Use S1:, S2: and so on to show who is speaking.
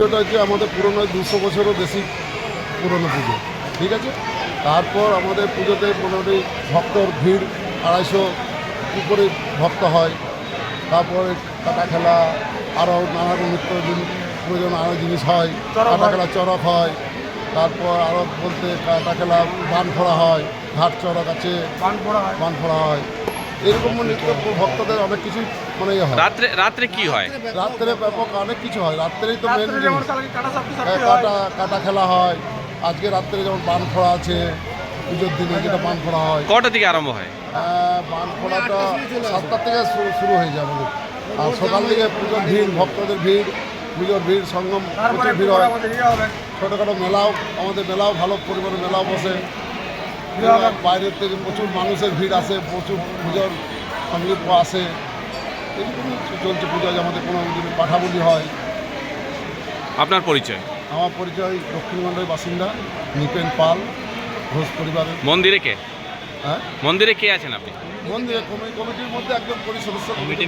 S1: পুজোটা আমাদের পুরনো দুশো বছরও বেশি পুরনো পুজো, ঠিক আছে? তারপর আমাদের পুজোতে মোটামুটি ভক্তর ভিড় আড়াইশো উপরে ভক্ত হয়। তারপরে কাটা খেলা আরও নানা রকম প্রয়োজন আরও জিনিস হয় কাটা খেলা চড়ক হয় তারপর আরও বলতে কাটা খেলা বান ফোড়া হয় ঘাট চড়ক আছে
S2: বান হয়।
S1: ফোড়া হয়। এরকম ভক্তদের অনেক কিছুই মানে ইয়ে হয়।
S3: রাত্রে রাত্রে কি হয়?
S1: রাত্রে ব্যাপক অনেক কিছু হয়। রাত্রেই তো মেন
S2: কাটা
S1: হ্যাঁ,
S2: হয়?
S1: কাটা কাটা খেলা হয়। আজকে রাত্রে যেমন বান ফোড়া আছে পুজোর দিনে যেটা বান ফোড়া হয়।
S3: কটা থেকে আরম্ভ হয়?
S1: বান ফোড়াটা সাতটার থেকে শুরু শুরু হয়ে যায় আমাদের। আর সকাল থেকে পুজোর ভিড় ভক্তদের ভিড়। পুজোর ভিড় সঙ্গম প্রচুর ভিড় হয়
S2: ইয়ে
S1: ছোটোখাটো মেলাও আমাদের মেলাও ভালো পরিমাণে মেলাও বসে। বাইরের থেকে প্রচুর মানুষের ভিড় আসে প্রচুর পুজোর সংগীত আসে। এরকমই চলছে পুজোয় আমাদের কোনো দিন পাঠাবলি হয়।
S3: আপনার পরিচয়?
S1: আমার পরিচয় দক্ষিণবঙ্গের বাসিন্দা নিপেন পাল ঘোষ পরিবারের।
S3: মন্দিরে কে?
S1: হ্যাঁ?
S3: মন্দিরে কে আছেন আপনি?
S1: মন্দিরে কমি- কমিটির মধ্যে একজন পরিসদস্য। কমিটি